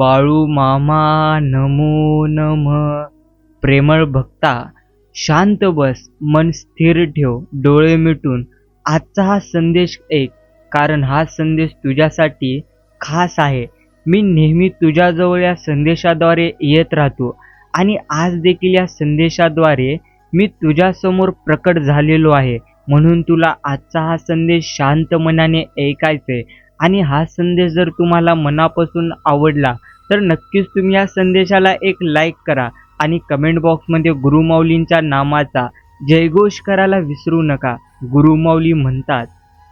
बाळू मामा नमो नम. प्रेमळ भक्ता शांत बस मन स्थिर ठेव डोळे मिटून. आजचा हा संदेश एक कारण हा संदेश तुझ्यासाठी खास आहे. मी नेहमी तुझ्याजवळ या संदेशाद्वारे येत राहतो आणि आज देखील या संदेशाद्वारे मी तुझ्यासमोर प्रकट झालेलो आहे. म्हणून तुला आजचा हा संदेश शांत मनाने ऐकायचे आणि हा संदेश जर तुम्हाला मनापासून आवडला तर नक्कीच तुम्ही या संदेशाला एक लाईक करा आणि कमेंट बॉक्समध्ये गुरुमाऊलींच्या नामाचा जयघोष करायला विसरू नका. गुरुमाऊली म्हणतात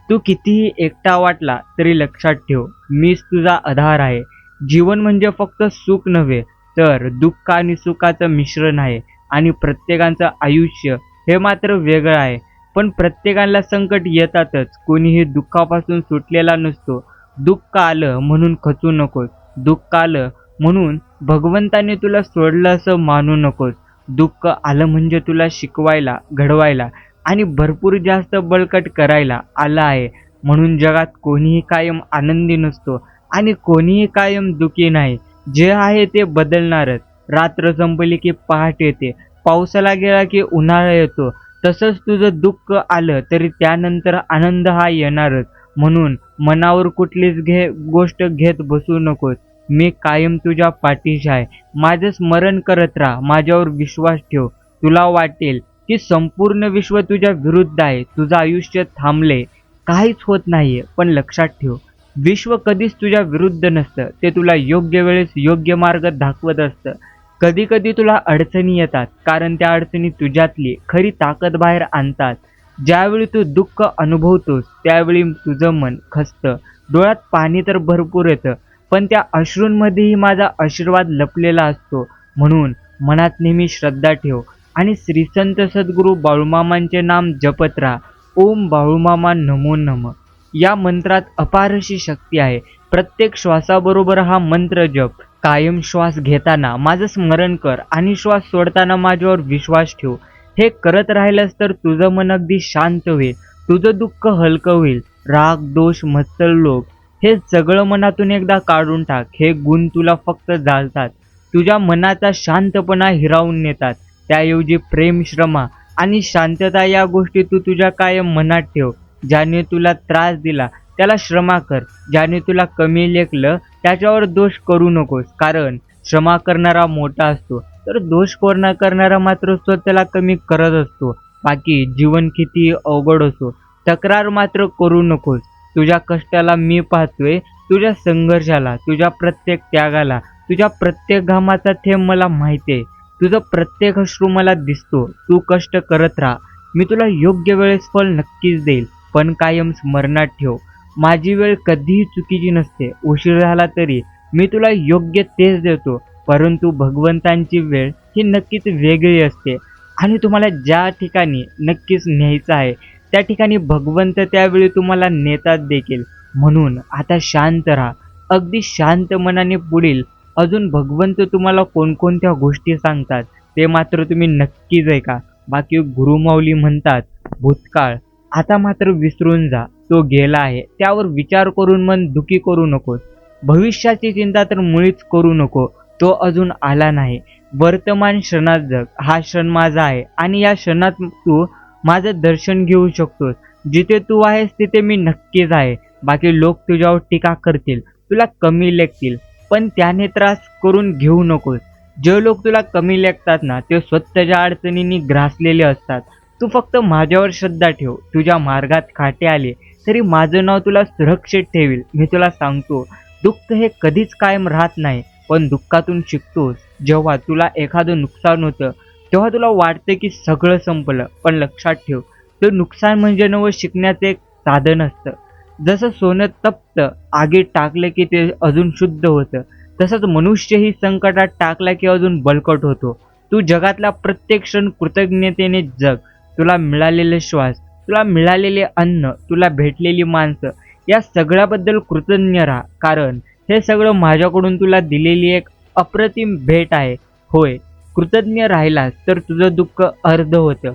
तू कितीही एकटा वाटला तरी लक्षात ठेव मीच तुझा आधार आहे. जीवन म्हणजे फक्त सुख नव्हे तर दुःख आणि सुखाचं मिश्रण आहे आणि प्रत्येकाचं आयुष्य हे मात्र वेगळं आहे. पण प्रत्येकाला संकट येतातच कोणीही दुःखापासून सुटलेला नसतो. दुःख आलं म्हणून खचू नकोस. दुःख आलं म्हणून भगवंताने तुला सोडलं असं मानू नकोस. दुःख आलं म्हणजे तुला शिकवायला घडवायला आणि भरपूर जास्त बळकट करायला आलं आहे. म्हणून जगात कोणीही कायम आनंदी नसतो आणि कोणीही कायम दुःखी नाही. जे आहे ते बदलणारच. रात्र संपली की पहाट येते. पावसाला गेला की उन्हाळा येतो. तसंच तुझं दुःख आलं तरी त्यानंतर आनंद हा येणारच. म्हणून मनावर कुठलीच घे गोष्ट घेत बसू नकोस. मी कायम तुझ्या पाठीशी आहे. माझं स्मरण करत राहा. माझ्यावर विश्वास ठेव. तुला वाटेल की संपूर्ण विश्व तुझ्या विरुद्ध आहे. तुझं आयुष्य थांबले. काहीच होत नाहीये पण लक्षात ठेव. विश्व कधीच तुझ्या विरुद्ध नसतं. ते तुला योग्य वेळेस योग्य मार्ग दाखवत असतं. कधी कधी तुला अडचणी येतात कारण त्या अडचणी तुझ्यातली खरी ताकद बाहेर आणतात. ज्यावेळी तू दुःख अनुभवतोस त्यावेळी तुझं मन खसतं. डोळ्यात पाणी तर भरपूर येतं पण त्या अश्रूंमध्येही माझा आशीर्वाद लपलेला असतो. म्हणून मनात नेहमी श्रद्धा ठेव आणि श्रीसंत सद्गुरू बाळूमामांचे नाम जपत राहा. ओम बाळूमामा नमो नम. या मंत्रात अपार अशी शक्ती आहे. प्रत्येक श्वासाबरोबर हा मंत्र जप. कायम श्वास घेताना माझं स्मरण कर आणि श्वास सोडताना माझ्यावर विश्वास ठेव. हे करत राहिलंस तर तुझं मन अगदी शांत होईल. तुझं दुःख हलकं होईल. राग दोष मत्सल लोक हे सगळं मनातून एकदा काढून टाक. हे गुण तुला फक्त झालतात तुझ्या मनाचा शांतपणा हिरावून नेतात. त्याऐवजी प्रेम श्रमा आणि शांतता या गोष्टी तू तुझ्या कायम मनात ठेव. ज्याने तुला त्रास दिला त्याला श्रमा कर. ज्याने तुला कमी लेखलं त्याच्यावर दोष करू नकोस. कारण क्षमा करणारा मोठा असतो. तर दोष कोरणा करणारा मात्र स्वतःला कमी करत असतो. बाकी जीवन किती अवघड असो तक्रार मात्र करू नकोस. तुझ्या कष्टाला मी पाहतोय तुझ्या संघर्षाला तुझ्या प्रत्येक त्यागाला तुझ्या प्रत्येक घामाचा थेंब मला माहिती आहे. तुझं प्रत्येक अश्रू मला दिसतो. तू कष्ट करत राहा. मी तुला योग्य वेळेस फल नक्कीच देईल पण कायम स्मरणात ठेव. माझी वेळ कधीही चुकीची नसते. उशीर झाला तरी मी तुला योग्य तेच देतो परंतु भगवंतांची वेळ ही नक्कीच वेगळी असते. आणि तुम्हाला ज्या ठिकाणी नक्कीच न्यायचं आहे त्या ठिकाणी भगवंत त्यावेळी तुम्हाला नेतात देखील. म्हणून आता शांत राहा. अगदी शांत मनाने पुढील. अजून भगवंत तुम्हाला कोणकोणत्या गोष्टी सांगतात ते मात्र तुम्ही नक्कीच ऐका. बाकी गुरुमाऊली म्हणतात भूतकाळ आता मात्र विसरून जा. तो गेला आहे. त्यावर विचार करून मन दुखी करू नकोस भविष्याची चिंता तर मुळीच करू नको. तो अजून आला नाही. वर्तमान क्षणात जग. हा क्षण माझा आहे. आणि या क्षणात तू माझं दर्शन घेऊ शकतोस. जिथे तू आहेस तिथे मी नक्कीच आहे. बाकी लोक तुझ्यावर टीका करतील तुला कमी लेखतील पण त्याने त्रास करून घेऊ नकोस. जे लोक तुला कमी लेखतात ना ते स्वतःच्या अडचणींनी ग्रासलेले असतात. तू फक्त माझ्यावर श्रद्धा ठेव. तुझ्या मार्गात खाटे आले तरी माझं नाव तुला सुरक्षित ठेवील. मी तुला सांगतो दुःख हे कधीच कायम राहत नाही पण दुःखातून शिकतोस. जेव्हा तुला एखादं नुकसान होतं तेव्हा तुला वाटतं की सगळं संपलं पण लक्षात ठेव ते नुकसान म्हणजे नवं शिकण्याचं एक साधन असतं. जसं सोनं तप्त आगीत टाकलं की ते अजून शुद्ध होतं. तसंच मनुष्यही संकटात टाकला की अजून बळकट होतो. तू जगातला प्रत्येक क्षण कृतज्ञतेने जग तुला मिळालेले श्वास तुला मिळालेले अन्न तुला भेटलेली माणसं या सगळ्याबद्दल कृतज्ञ राहा. कारण हे सगळं माझ्याकडून तुला दिलेली एक अप्रतिम भेट आहे. होय कृतज्ञ राहिलास तर तुझं दुःख अर्ध होतं.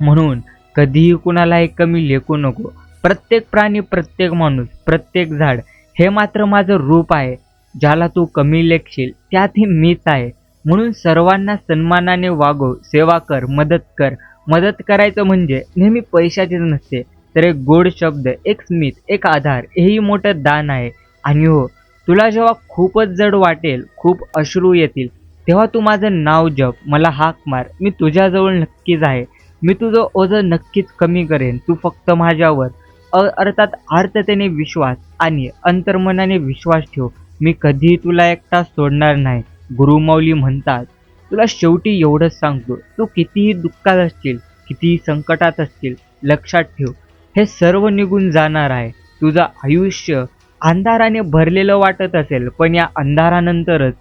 म्हणून कधीही कुणालाही कमी लेखू नको. प्रत्येक प्राणी प्रत्येक माणूस प्रत्येक झाड हे मात्र माझं रूप आहे ज्याला तू कमी लेखशील त्यातही मीच आहे. म्हणून सर्वांना सन्मानाने वागव सेवा कर मदत कर. मदत करायचं म्हणजे नेहमी पैशाचीच नसते तर एक गोड शब्द एक स्मित एक आधार हेही मोठं दान आहे. आणि हो तुला जेव्हा खूपच जड वाटेल खूप अश्रू येतील तेव्हा तू माझं नाव जप मला हाक मार. मी तुझ्याजवळ नक्कीच आहे. मी तुझं ओझं नक्कीच कमी करेन. तू फक्त माझ्यावर अ अर्थात आर्थतेने विश्वास आणि अंतर्मनाने विश्वास ठेव. मी कधीही तुला एकटा सोडणार नाही गुरुमौली म्हणतात. तुला शेवटी एवढंच सांगतो तू कितीही दुःखात असशील कितीही संकटात असतील लक्षात ठेव. हे सर्व निघून जाणार आहे. तुझं आयुष्य अंधाराने भरलेलं वाटत असेल पण या अंधारानंतरच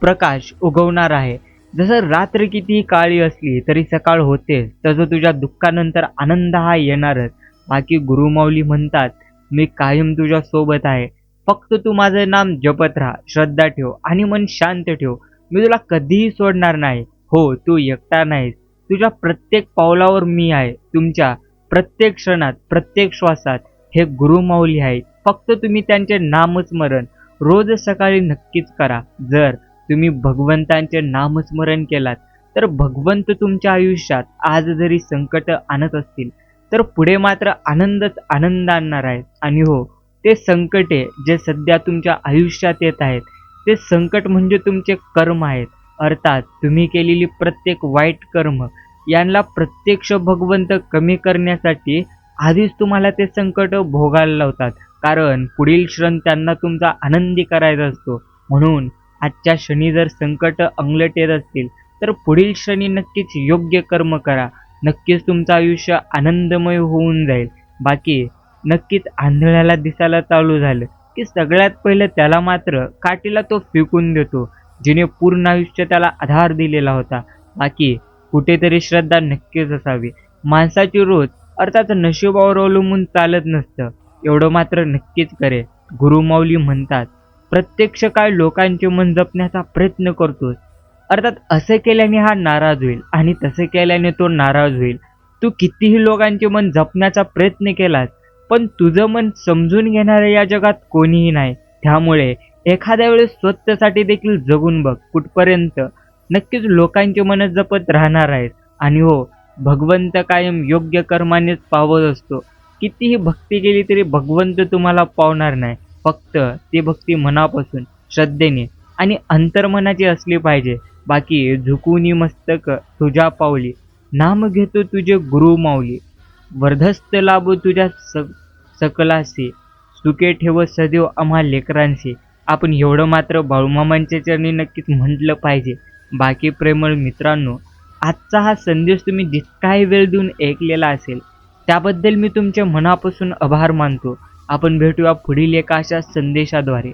प्रकाश उगवणार आहे. जसं रात्र कितीही काळी असली तरी सकाळ होते तसं तुझ्या दुःखानंतर आनंद हा येणारच. बाकी गुरुमाऊली म्हणतात मी कायम तुझ्या सोबत आहे. फक्त तू माझं नाम जपत राहा श्रद्धा ठेव आणि मन शांत ठेव. मी तुला कधीही सोडणार नाही. हो तू एकटा नाहीस. तुझ्या प्रत्येक पावलावर मी आहे. तुमच्या प्रत्येक क्षणात प्रत्येक श्वासात हे गुरुमाऊली आहेत. फक्त तुम्ही त्यांचे नामस्मरण रोज सकाळी नक्कीच करा. जर तुम्ही भगवंतांचे नामस्मरण केलात तर भगवंत तुमच्या आयुष्यात आज जरी संकट आणत असतील तर पुढे मात्र आनंदच आनंद आणणार आहेत. आणि हो ते संकटे जे सध्या तुमच्या आयुष्यात येत आहेत ते संकट म्हणजे तुमचे कर्म आहेत. अर्थात तुम्ही केलेली प्रत्येक वाईट कर्म यांना प्रत्यक्ष भगवंत कमी करण्यासाठी आधीच तुम्हाला ते संकट भोगायला लावतात. कारण पुढील क्षण त्यांना तुमचा आनंदी करायचा असतो. म्हणून आजच्या क्षणी जर संकट अंगलटेत असतील तर पुढील क्षणी नक्कीच योग्य कर्म करा. नक्कीच तुमचं आयुष्य आनंदमय होऊन जाईल. बाकी नक्कीच आंधळ्याला दिसायला चालू झालं की सगळ्यात पहिलं त्याला मात्र काठीला तो फेकून देतो जिने पूर्ण आयुष्य त्याला आधार दिलेला होता. बाकी कुठेतरी श्रद्धा नक्कीच असावी. माणसाची रोज अर्थात नशिबावर अवलंबून चालत नसतं. एवढं मात्र नक्कीच करे गुरुमाऊली म्हणतात प्रत्यक्ष काय लोकांचे मन जपण्याचा प्रयत्न करतोय. अर्थात असं केल्याने हा नाराज होईल आणि तसं केल्याने तो नाराज होईल. तू कितीही लोकांचे मन जपण्याचा प्रयत्न केलास पण तुझं मन समजून घेणारं या जगात कोणीही नाही. त्यामुळे एखाद्या वेळेस स्वतःसाठी देखील जगून बघ कुठपर्यंत. नक्कीच लोकांचे मन जपत राहणार आहेत. आणि हो भगवंत कायम योग्य कर्मानेच पावत असतो. कितीही भक्ती केली तरी भगवंत तुम्हाला पावणार नाही. फक्त ती भक्ती मनापासून श्रद्धेने आणि अंतर्मनाची असली पाहिजे. बाकी झुकूनी मस्तक तुझ्या पावली. नाम घेतो तुझे गुरु माऊली. वर्धस्त लाभ तुझ्या स सकलाशी. सुके ठेव सदैव आम्हा लेकरांशी. आपण एवढं मात्र बाळूमामांच्या चरणी नक्कीच म्हटलं पाहिजे. बाकी प्रेमळ मित्रांनो आजचा हा संदेश तुम्ही जितकाही वेळ देऊन ऐकलेला असेल त्याबद्दल मी तुमच्या मनापासून आभार मानतो. आपण भेटूया पुढील एका अशा संदेशाद्वारे.